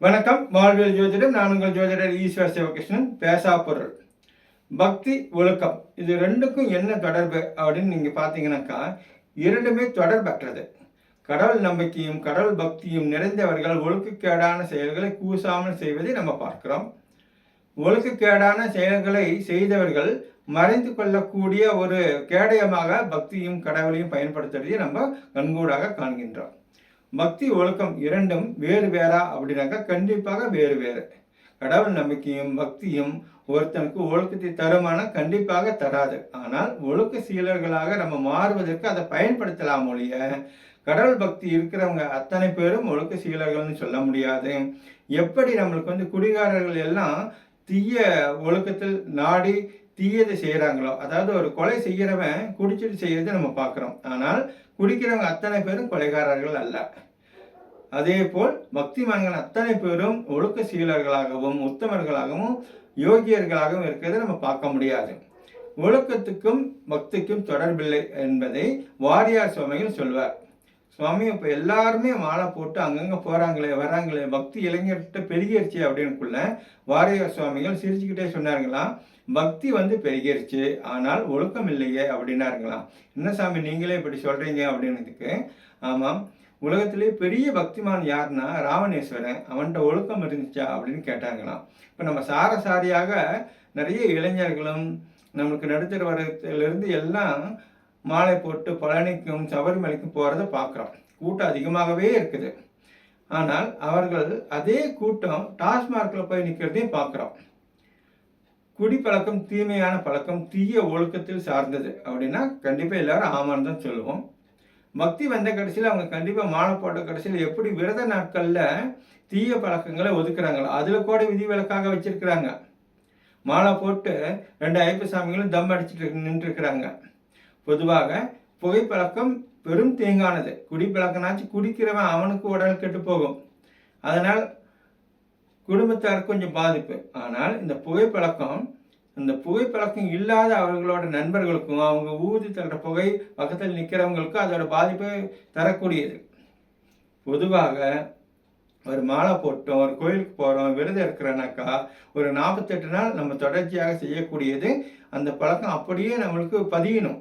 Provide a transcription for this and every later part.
வணக்கம். வாழ்வியல் ஜோதிடம். நான் உங்கள் ஜோதிடர் ஈஸ்வர் சிவகிருஷ்ணன். பேசா பொருள். பக்தி ஒழுக்கம். இது ரெண்டுக்கும் என்ன தொடர்பு அப்படின்னு நீங்கள் பார்த்தீங்கன்னாக்கா இரண்டுமே தொடர்பற்றது. கடவுள் நம்பிக்கையும் கடவுள் பக்தியும் நிறைந்தவர்கள் ஒழுக்கக்கேடான செயல்களை கூசாமல் செய்வதை நம்ம பார்க்கிறோம். ஒழுக்கக்கேடான செயல்களை செய்தவர்கள் மறைந்து கொள்ளக்கூடிய ஒரு கேடயமாக பக்தியும் கடவுளையும் பயன்படுத்துவதை நம்ம கண்கூடாக காண்கின்றோம். பக்தி ஒழுக்கம் இரண்டும் வேறு வேறா அப்படின்னாக்கா கண்டிப்பாக வேறு வேறு. கடவுள் நம்பிக்கையும் பக்தியும் ஒருத்தனுக்கு ஒழுக்கத்தை தருமான கண்டிப்பாக தராது. ஆனால் ஒழுக்க சீலர்களாக நம்ம மாறுவதற்கு அதை பயன்படுத்தலாம் ஒழிய கடவுள் பக்தி இருக்கிறவங்க அத்தனை பேரும் ஒழுக்க சீலர்கள்னு சொல்ல முடியாது. எப்படி நம்மளுக்கு வந்து குடிகாரர்கள் எல்லாம் தீய ஒழுக்கத்தில் நாடி தீயதை செய்கிறாங்களோ அதாவது ஒரு கொலை செய்கிறவன் குடிச்சிட்டு செய்யறதை நம்ம பார்க்குறோம். ஆனால் குடிக்கிறவங்க அத்தனை பேரும் கொலைகாரர்கள் அல்ல. அதே போல் பக்திமான்கள் அத்தனை பேரும் ஒழுக்க சீலர்களாகவும் உத்தமர்களாகவும் யோகியர்களாகவும் இருக்கிறதை நம்ம பார்க்க முடியாது. ஒழுக்கத்துக்கும் பக்திக்கும் தொடர்பில்லை என்பதை வாரியார் சுவாமிகள் சொல்வார். சுவாமி இப்போ எல்லாருமே மாலை போட்டு அங்கங்கே போகிறாங்களே வர்றாங்களே பக்தி இளைஞர்கிட்ட பெருகிருச்சு அப்படின்னுக்குள்ள வாரியார் சுவாமிகள் சிரிச்சுக்கிட்டே சொன்னாருங்களாம் பக்தி வந்து பெருகிருச்சு ஆனால் ஒழுக்கம் இல்லையே அப்படின்னாருங்களாம் என்ன சாமி நீங்களே இப்படி சொல்கிறீங்க அப்படின்னதுக்கு ஆமாம் உலகத்திலே பெரிய பக்திமான் யாருன்னா ராவணேஸ்வரன். அவன்கிட்ட ஒழுக்கம் இருந்துச்சா அப்படின்னு கேட்டாங்களாம். இப்போ நம்ம சாரசாரியாக நிறைய இளைஞர்களும் நம்மளுக்கு நடுத்தர வரத்திலிருந்து எல்லாம் மாலை போட்டு பழனிக்கும் சபரிமலைக்கும் போகிறத பார்க்குறோம் கூட்டம் அதிகமாகவே இருக்குது. ஆனால் அவர்கள் அதே கூட்டம் டாஸ்மார்க்கில் போய் நிற்கிறதையும் பார்க்குறோம் குடிப்பழக்கம் தீமையான பழக்கம் தீய ஒழுக்கத்தில் சார்ந்தது அப்படின்னா கண்டிப்பாக எல்லாரும் ஆமான்னு தான் சொல்லுவோம். பக்தி வந்த கடைசியில் அவங்க கண்டிப்பாக மாலை போட்ட கடைசியில் எப்படி விரத நாட்களில் தீய பழக்கங்களை ஒதுக்குறாங்களோ அதில் கூட விதி விலக்காக வச்சிருக்கிறாங்க. மாலை போட்டு ரெண்டு ஐப்பு சாமிகளும் தம் அடிச்சுட்டு நின்றுருக்கிறாங்க. பொதுவாக புகைப்பழக்கம் பெரும் தீங்கானது. குடிப்பழக்கம்னாச்சு குடிக்கிறவன் அவனுக்கு உடல் கெட்டு போகும். அதனால் குடும்பத்தார் கொஞ்சம் பாதிப்பு. ஆனால் இந்த புகைப்பழக்கம் இந்த புகைப்பழக்கம் இல்லாத அவர்களோட நண்பர்களுக்கும் அவங்க ஊதி தள்ளுற புகை பக்கத்தில் நிற்கிறவங்களுக்கும் அதோட பாதிப்பை தரக்கூடியது. பொதுவாக ஒரு மாலை போட்டோம் ஒரு கோயிலுக்கு போகிறோம் விரதம் இருக்கிறனாக்கா ஒரு நாற்பத்தெட்டு நாள் நம்ம தொடர்ச்சியாக செய்யக்கூடியது. அந்த பழக்கம் அப்படியே நம்மளுக்கு பதியணும்.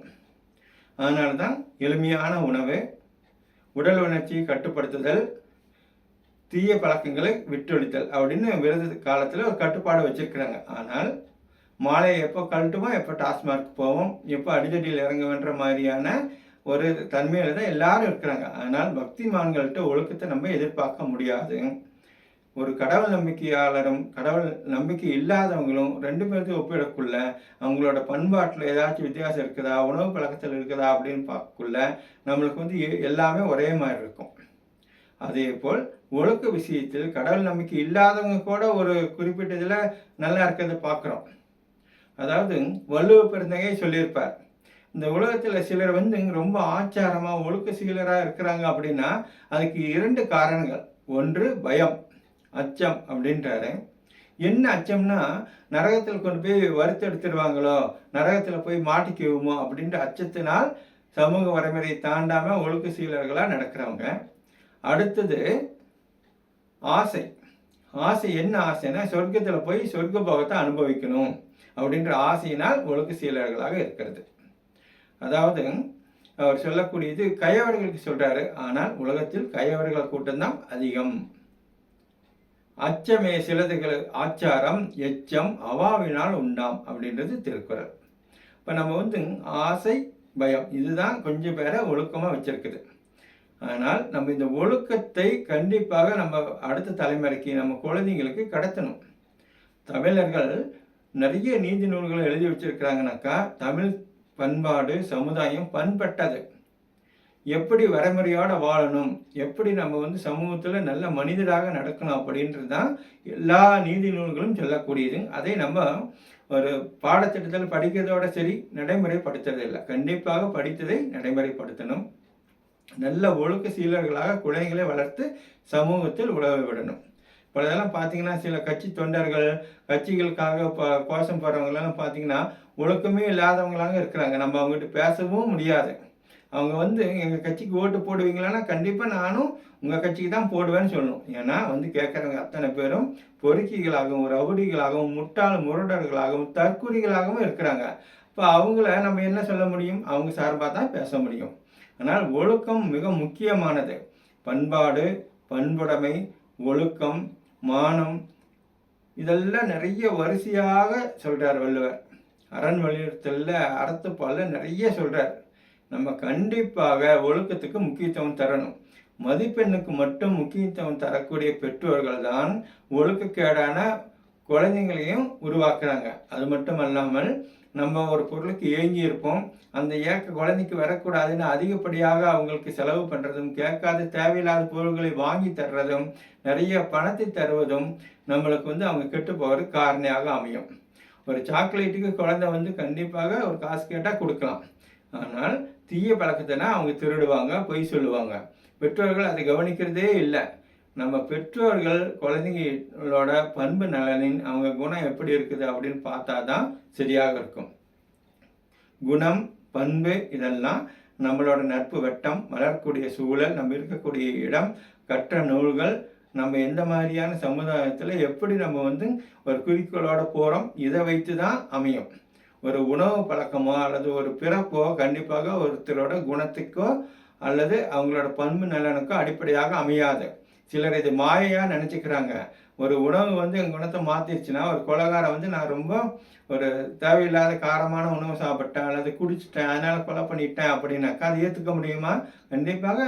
அதனால தான் எளிமையான உணவு உடல் உணர்ச்சியை கட்டுப்படுத்துதல் தீய பழக்கங்களை விட்டொழித்தல் அப்படின்னு விரத காலத்தில் ஒரு கட்டுப்பாடு வச்சுருக்கிறாங்க. ஆனால் மாலையை எப்போ கழட்டுவோம் எப்போ டாஸ்மார்க் போவோம் எப்போ அடித்தடியில் இறங்குவன்ற மாதிரியான ஒரு தன்மையில் தான் எல்லாரும் இருக்கிறாங்க. ஆனால் பக்திமான்கள்ட்ட ஒழுக்கத்தை நம்ம எதிர்பார்க்க முடியாது. ஒரு கடவுள் நம்பிக்கையாளரும் கடவுள் நம்பிக்கை இல்லாதவங்களும் ரெண்டு பேர்த்தையும் ஒப்பிடக்குள்ள அவங்களோட பண்பாட்டில் ஏதாச்சும் வித்தியாசம் இருக்குதா உணவு பழக்கத்தில் இருக்குதா அப்படின்னு பார்க்கக்குள்ள நம்மளுக்கு வந்து எ- எல்லாமே ஒரே மாதிரி இருக்கும். அதே போல் ஒழுக்க விஷயத்தில் கடவுள் நம்பிக்கை இல்லாதவங்க கூட ஒரு குறிப்பிட்ட இதில் நல்லா இருக்கிறத பார்க்குறோம். அதாவது வள்ளுவ பெருந்தகை சொல்லியிருப்பார். இந்த உலகத்தில் சிலர் வந்து ரொம்ப ஆச்சாரமாக ஒழுக்க சீலராக இருக்கிறாங்க அப்படின்னா அதுக்கு இரண்டு காரணங்கள். ஒன்று பயம். அச்சம் அப்படின்றாரு. என்ன அச்சம்னா நரகத்தில் கொண்டு போய் வறுத்தெடுத்துடுவாங்களோ நரகத்தில் போய் மாட்டிக்குவோமோ அப்படின்ற அச்சத்தினால் சமூக வரைமுறையை தாண்டாமல் ஒழுக்க சீலர்களாக நடக்கிறவங்க. அடுத்தது ஆசை. ஆசை என்ன ஆசைன்னா சொர்க்கத்தில் போய் சொர்க்க போகத்தை அனுபவிக்கணும். அப்படின்ற ஆசையினால் ஒழுக்க சீலர்களாக இருக்கிறது. அதாவது அவர் சொல்லக்கூடியது கயவர்களுக்கு சொல்றாரு ஆனால் உலகத்தில் கயவர்கள் கூட்டம்தான் அதிகம். அச்சமே சிலதுகள் ஆச்சாரம் எச்சம் அவாவினால் உண்டாம் அப்படின்றது திருக்குறள். இப்போ நம்ம வந்து ஆசை பயம் இதுதான் கொஞ்சம் பேரை ஒழுக்கமாக வச்சிருக்குது. ஆனால் நம்ம இந்த ஒழுக்கத்தை கண்டிப்பாக நம்ம அடுத்த தலைமுறைக்கு நம்ம குழந்தைங்களுக்கு கடத்தணும். தமிழர்கள் நிறைய நீதி நூல்களை எழுதி வச்சிருக்கிறாங்கனாக்கா தமிழ் பண்பாடு சமுதாயம் பண்பட்டது. எப்படி வரைமுறையோட வாழணும்? எப்படி நம்ம வந்து சமூகத்தில் நல்ல மனிதராக நடக்கணும் அப்படின்றது தான் எல்லா நீதி நூல்களும் சொல்லக்கூடியது. அதை நம்ம ஒரு பாடத்திட்டத்தில் படிக்கிறதோட சரி நடைமுறைப்படுத்துறது இல்லை கண்டிப்பாக படித்ததை நடைமுறைப்படுத்தணும். நல்ல ஒழுக்க சீலர்களாக குழந்தைகளை வளர்த்து சமூகத்தில் உழவை விடணும். இப்போ இதெல்லாம் பார்த்தீங்கன்னா சில கட்சி தொண்டர்கள் கட்சிகளுக்காக இப்போ கோஷம் போடுறவங்களெல்லாம் பார்த்தீங்கன்னா ஒழுக்கமே இல்லாதவங்களாக இருக்கிறாங்க. நம்ம அவங்ககிட்ட பேசவும் முடியாது. அவங்க வந்து எங்கள் கட்சிக்கு ஓட்டு போடுவீங்களான்னா கண்டிப்பாக நானும் உங்கள் கட்சிக்கு தான் போடுவேன்னு சொல்லணும். ஏன்னா வந்து கேட்குறவங்க அத்தனை பேரும் பொறுக்கிகளாகவும் ரவுடிகளாகவும் முட்டாள் முரடர்களாகவும் தற்குறிகளாகவும் இருக்கிறாங்க. இப்போ அவங்கள நம்ம என்ன சொல்ல முடியும்? அவங்க சார்பாக தான் பேச முடியும். ஆனால் ஒழுக்கம் மிக முக்கியமானது. பண்பாடு பண்புடைமை ஒழுக்கம் மானம் இதெல்லாம் நிறைய வரிசையாக சொல்கிறார் வள்ளுவர். அரண் வலியுறுத்தலில் அறத்துப்பாலில் நிறைய சொல்கிறார் நம்ம கண்டிப்பாக ஒழுக்கத்துக்கு முக்கியத்துவம் தரணும். மதிப்பெண்ணுக்கு மட்டும் முக்கியத்துவம் தரக்கூடிய பெற்றோர்கள் தான் ஒழுக்கக்கேடான குழந்தைங்களையும் உருவாக்குறாங்க. அது மட்டும் அல்லாமல் நம்ம ஒரு பொருளுக்கு ஏங்கி இருப்போம். அந்த ஏக்க குழந்தைக்கு வரக்கூடாதுன்னு அதிகப்படியாக அவங்களுக்கு செலவு பண்ணுறதும் கேட்காத தேவையில்லாத பொருள்களை வாங்கி தர்றதும் நிறைய பணத்தை தருவதும் நம்மளுக்கு வந்து அவங்க கெட்டு போகிறதுக்கு காரணியாக அமையும். ஒரு சாக்லேட்டுக்கு குழந்தை வந்து கண்டிப்பாக ஒரு காசு கேட்டால் கொடுக்கலாம். ஆனால் தீய பழக்கத்தினா அவங்க திருடுவாங்க பொய் சொல்லுவாங்க. பெற்றோர்கள் அதை கவனிக்கிறதே இல்லை. நம்ம பெற்றோர்கள் குழந்தைங்களோட பண்பு நலனின் அவங்க குணம் எப்படி இருக்குது அப்படின்னு பார்த்தா தான் சரியாக இருக்கும். குணம் பண்பு இதெல்லாம் நம்மளோட நட்பு வட்டம் வளரக்கூடிய சூழல் நம்ம இருக்கக்கூடிய இடம் கற்ற நூல்கள் நம்ம எந்த மாதிரியான சமுதாயத்தில் எப்படி நம்ம வந்து ஒரு குறிக்கோளோட போகிறோம் இதை வைத்து தான் அமையும். ஒரு உணவு பழக்கமோ அல்லது ஒரு பிறப்போ கண்டிப்பாக ஒருத்தரோட குணத்துக்கோ அல்லது அவங்களோட பண்பு நலனுக்கோ அடிப்படையாக அமையாது. சிலர் இது மாயையாக நினச்சிக்கிறாங்க. ஒரு உணவு வந்து என் குணத்தை மாற்றிடுச்சுன்னா ஒரு கொலகாரம் வந்து நான் ரொம்ப ஒரு தேவையில்லாத காரமான உணவு சாப்பிட்டேன் அல்லது குடிச்சிட்டேன் அதனால் கொலை பண்ணிட்டேன் அப்படின்னாக்கா அதை ஏற்றுக்க முடியுமா? கண்டிப்பாக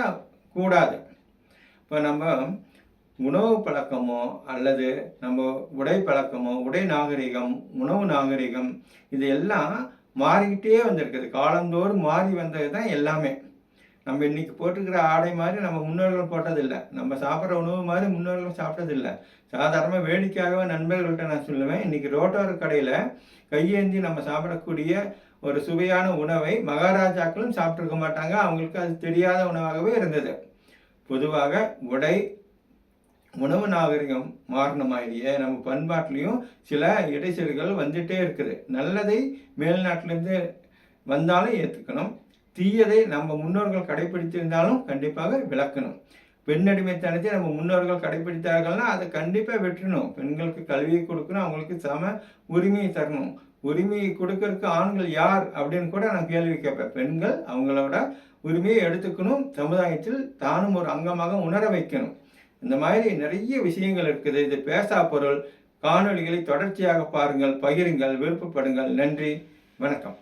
கூடாது. இப்போ நம்ம உணவு பழக்கமோ அல்லது நம்ம உடை பழக்கமோ உடை நாகரிகம் உணவு நாகரிகம் இது எல்லாம் மாறிக்கிட்டே வந்திருக்குது. காலந்தோறும் மாறி வந்தது தான் எல்லாமே. நம்ம இன்னைக்கு போட்டுக்கிற ஆடை மாதிரி நம்ம முன்னோர்கள் போட்டதில்லை. நம்ம சாப்பிட்ற உணவு மாதிரி முன்னோர்கள் சாப்பிட்டதில்லை. சாதாரணமாக வேடிக்கையாகவே நண்பர்கள்ட்ட நான் சொல்லுவேன் இன்னைக்கு ரோட்டோர கடையில் கையேந்தி நம்ம சாப்பிடக்கூடிய ஒரு சுவையான உணவை மகாராஜாக்களும் சாப்பிட்ருக்க மாட்டாங்க. அவங்களுக்கு அது தெரியாத உணவாகவே இருந்தது. பொதுவாக உடை உணவு நாகரிகம் மாறின மாதிரியே நம்ம பண்பாட்டிலையும் சில இடைச்சல்கள் வந்துட்டே இருக்குது. நல்லதை மேல்நாட்டிலேருந்து வந்தாலும் ஏற்றுக்கணும் தீயதை நம்ம முன்னோர்கள் கடைபிடித்திருந்தாலும் கண்டிப்பாக விளக்கணும். பெண்ணடிமைத்தனத்தை நம்ம முன்னோர்கள் கடைபிடித்தார்கள்னா அதை கண்டிப்பாக வெட்டணும் பெண்களுக்கு கல்வியை கொடுக்கணும் அவங்களுக்கு சம உரிமையை தரணும். உரிமையை கொடுக்கறதுக்கு ஆண்கள் யார் அப்படின்னு கூட நான் கேள்வி கேட்பேன். பெண்கள் அவங்களோட உரிமையை எடுத்துக்கணும். சமுதாயத்தில் தானும் ஒரு அங்கமாக உணர வைக்கணும். இந்த மாதிரி நிறைய விஷயங்கள் இருக்குது. இது பேசா பொருள். காணொளிகளை தொடர்ச்சியாக பாருங்கள் பகிருங்கள் விருப்பப்படுங்கள். நன்றி. வணக்கம்.